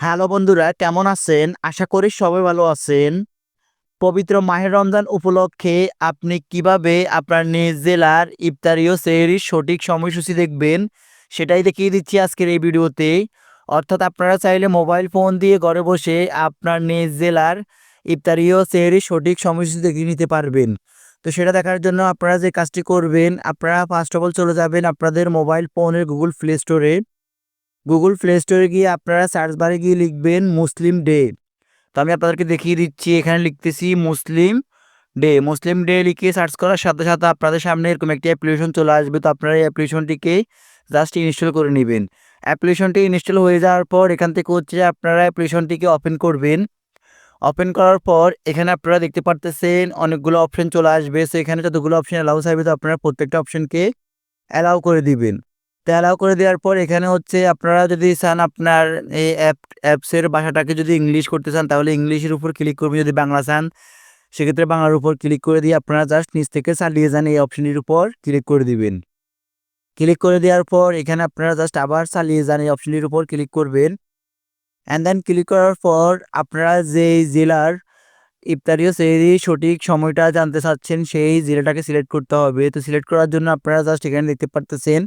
Hello বন্ধুরা, কেমন আছেন? আশা করি সবাই ভালো আছেন। পবিত্র মাহের রমজান উপলক্ষে আপনি কীভাবে আপনার নিজ জেলার ইফতারি ও সেহরির সঠিক সময়সূচি দেখবেন, সেটাই দেখিয়ে দিচ্ছি আজকের এই ভিডিওতে। অর্থাৎ আপনারা চাইলে মোবাইল ফোন দিয়ে ঘরে বসে আপনার নিজ জেলার ইফতারি ও সেহরির সঠিক সময়সূচি দেখে নিতে পারবেন। তো সেটা দেখার জন্য আপনারা যে কাজটি করবেন, আপনারা ফার্স্ট অফ অল চলে যাবেন আপনাদের মোবাইল ফোনের গুগল প্লে স্টোরে গুগল প্লে স্টোরে গিয়ে আপনারা সার্চ বারে গিয়ে লিখবেন মুসলিম ডে তো আমি আপনাদেরকে দেখিয়ে দিচ্ছি, এখানে লিখতেছি মুসলিম ডে মুসলিম ডে লিখে সার্চ করার সাথে সাথে আপনাদের সামনে এরকম একটি অ্যাপ্লিকেশন চলে আসবে। তো আপনারা এই অ্যাপ্লিকেশনটিকে জাস্ট ইনস্টল করে নেবেন। অ্যাপ্লিকেশনটি ইনস্টল হয়ে যাওয়ার পর এখান থেকে হচ্ছে আপনারা অ্যাপ্লিকেশনটিকে ওপেন করবেন। ওপেন করার পর এখানে আপনারা দেখতে পারতেছেন অনেকগুলো অপশন চলে আসবে। সো এখানে যতগুলো অপশন অ্যালাউ চাইবে তো আপনারা প্রত্যেকটা অপশনকে অ্যালাউ করে দিবেন। অ্যালাউ করে দেওয়ার পর এখানে হচ্ছে আপনারা যদি চান আপনার এই অ্যাপ অ্যাপসের ভাষাটাকে যদি ইংলিশ করতে চান, তাহলে ইংলিশের উপর ক্লিক করবেন যদি বাংলা চান। সেক্ষেত্রে বাংলার উপর ক্লিক করে দিয়ে আপনারা জাস্ট নিচ থেকে চালিয়ে যান এই অপশনটির উপর ক্লিক করে দিবেন। ক্লিক করে দেওয়ার পর এখানে আপনারা জাস্ট আবার চালিয়ে যান এই অপশনটির উপর ক্লিক করবেন। অ্যান্ড দেন ক্লিক করার পর আপনারা যে জেলার ইফতারিও সেই সঠিক সময়টা জানতে চাচ্ছেন, সেই জেলাটাকে সিলেক্ট করতে হবে। তো সিলেক্ট করার জন্য আপনারা জাস্ট এখানে দেখতে পারতেছেন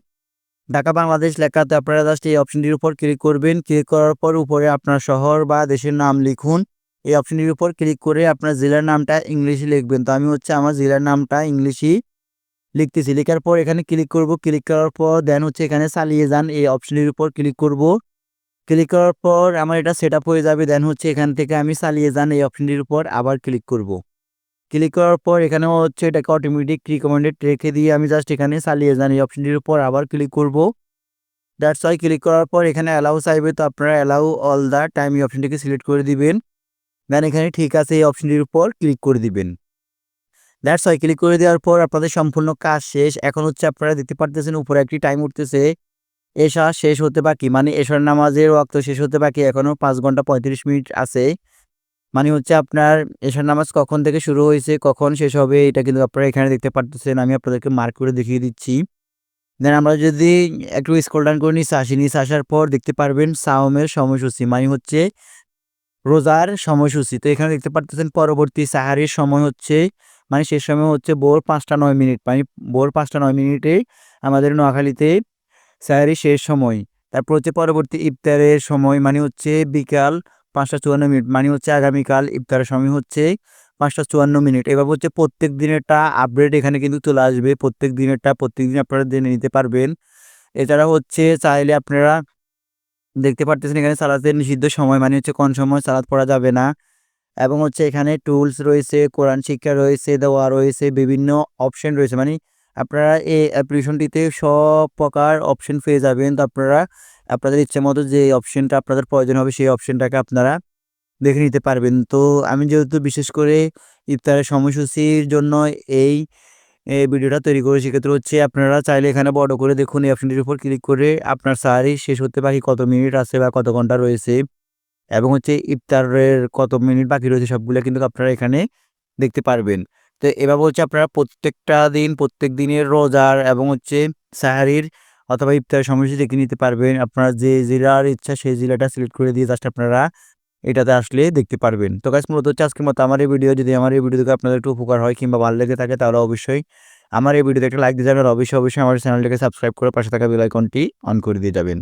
ঢাকা বাংলাদেশ লেখাতে আপনারা জাস্ট এই অপশনটির উপর ক্লিক করবেন। ক্লিক করার পর উপরে আপনার শহর বা দেশের নাম লিখুন। এই অপশনটির উপর ক্লিক করে আপনার জেলার নামটা ইংলিশে লিখবেন। তো আমি হচ্ছে আমার জেলার নামটা ইংলিশই লিখতেছি। লেখার পর এখানে ক্লিক করব। ক্লিক করার পর দেন হচ্ছে এখানে চালিয়ে যান। এই অপশনটির উপর ক্লিক করব। ক্লিক করার পর আমার এটা সেট হয়ে যাবে। দেন হচ্ছে এখান থেকে আমি চালিয়ে যান। এই অপশনটির উপর আবার ক্লিক করব। ক্লিক করার পর এখানে হচ্ছে এটাকে অটোমেটিক রিকমেন্ডেড রেখে দিয়ে আমি জাস্ট এখানে চালিয়ে যান। এই অপশনটির উপর আবার ক্লিক করব। দ্যাটস ওয়াই ক্লিক করার পর এখানে অ্যালাউ চাইবে তো আপনারা অ্যালাউ অল দ্য টাইম এই অপশনটিকে সিলেক্ট করে দিবেন। দেন এখানে ঠিক আছে এই অপশনটির উপর ক্লিক করে দিবেন। দ্যাটস ওয়াই ক্লিক করে দেওয়ার পর আপনাদের সম্পূর্ণ কাজ শেষ। এখন হচ্ছে আপনারা দেখতে পারতেছেন উপরে একটি টাইম উঠতেছে। এশা শেষ হতে বাকি। মানে এশার নামাজের ওয়াক্ত শেষ হতে বাকি। এখনও পাঁচ ঘণ্টা পঁয়ত্রিশ মিনিট আছে। মানে হচ্ছে আপনার এশার নামাজ কখন থেকে শুরু হয়েছে, কখন শেষ হবে, এটা কিন্তু আপনারা এখানে দেখতে পারতেছেন। আমি আপনাদেরকে মার্ক করে দেখিয়ে দিচ্ছি। দেন আমরা যদি একটু স্কোল ডাউন করে নিচে আসি নিচে আসার পর দেখতে পারবেন সাওমের সময়সূচি মানে হচ্ছে রোজার সময়সূচি। তো এখানে দেখতে পারতেছেন পরবর্তী সাহারির সময় হচ্ছে মানে শেষ সময় হচ্ছে ভোর পাঁচটা নয় মিনিট। মানে ভোর পাঁচটা নয় মিনিটে আমাদের নোয়াখালীতে সাহারি শেষ সময়। তারপর হচ্ছে পরবর্তী ইফতারের সময় মানে হচ্ছে বিকাল পাঁচটা চুয়ান্ন মিনিট মানে হচ্ছে আগামীকাল ইফতারের সময় হচ্ছে পাঁচটা চুয়ান্ন মিনিট। এবার হচ্ছে প্রত্যেক দিনেরটা আপডেট এখানে কিন্তু চলে আসবে। প্রত্যেক দিনেরটা, প্রত্যেক দিন আপনারা জেনে নিতে পারবেন। এছাড়া হচ্ছে চাইলে আপনারা দেখতে পারতেছেন এখানে সালাতের নিষিদ্ধ সময় মানে হচ্ছে কোন সময় সালাদ পড়া যাবে না। এবং হচ্ছে এখানে টুলস রয়েছে, কোরআন শিক্ষা রয়েছে, দেওয়া রয়েছে, বিভিন্ন অপশন রয়েছে। মানে আপনারা এই অ্যাপ্লিকেশনটিতে সব প্রকার অপশন পেয়ে যাবেন। তো আপনারা আপনাদের ইচ্ছে মতো যে অপশনটা আপনাদের প্রয়োজন হবে, সেই অপশনটাকে আপনারা দেখে নিতে পারবেন। তো আমি যেহেতু বিশেষ করে ইফতারের সময়সূচির জন্য এই ভিডিওটা তৈরি করে, সেক্ষেত্রে হচ্ছে আপনারা চাইলে এখানে বড় করে দেখুন এই অপশনটির উপর ক্লিক করে আপনার সাহারি শেষ হতে বাকি কত মিনিট আছে বা কত ঘণ্টা রয়েছে এবং হচ্ছে ইফতারের কত মিনিট বাকি রয়েছে সবগুলো কিন্তু আপনারা এখানে দেখতে পারবেন। তো এভাবে হচ্ছে আপনারা প্রত্যেকটা দিন, প্রত্যেক দিনের রোজার এবং হচ্ছে সাহারির অথবা ইফতারের সময়সূচি দেখে নিতে পারবেন আপনারা যে জেলার ইচ্ছা সেই জেলাটা সিলেক্ট করে দিয়ে জাস্ট আপনারা এটাতে আসলে দেখতে পারবেন। তো গাছ মূলত হচ্ছে মতো আমার এই ভিডিও যদি আমার এই ভিডিও থেকে আপনাদের একটু উপকার হয় কিংবা ভালো লেগে থাকে তাহলে অবশ্যই আমার এই ভিডিওতে একটা লাইক দিয়ে যাবেন অবশ্যই অবশ্যই আমার চ্যানেলটাকে সাবস্ক্রাইব করে পাশে থাকা বেলাইকনটি অন করে দিয়ে যাবেন।